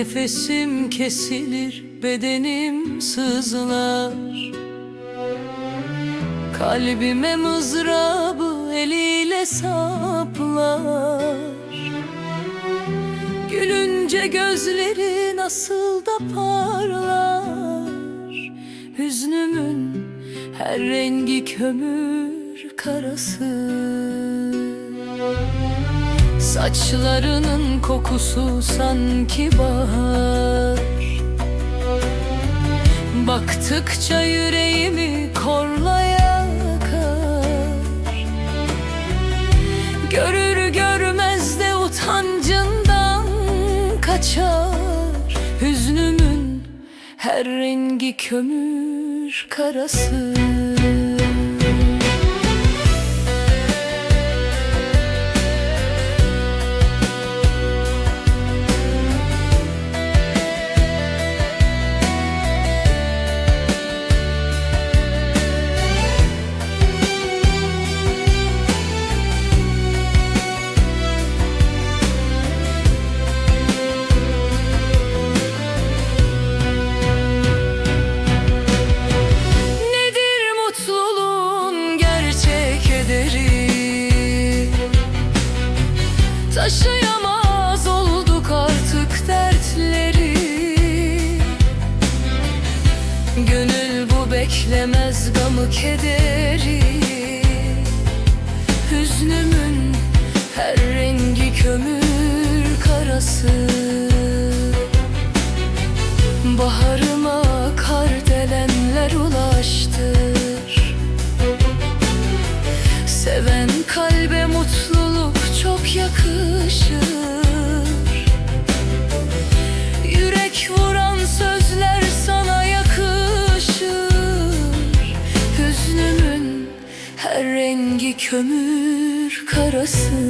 Nefesim kesilir, bedenim sızlar. Kalbime mızrabı eliyle saplar. Gülünce gözleri nasıl da parlar. Hüznümün her rengi kömür karası Saçlarının kokusu sanki bahar. Baktıkça yüreğimi korla yakar Görür görmez de utancından kaçar. Hüznümün her rengi kömür karası Taşıyamaz olduk artık dertleri. Gönül bu beklemez gamı kederi. Hüznümün her rengi kömür karası. Baharıma kömür karası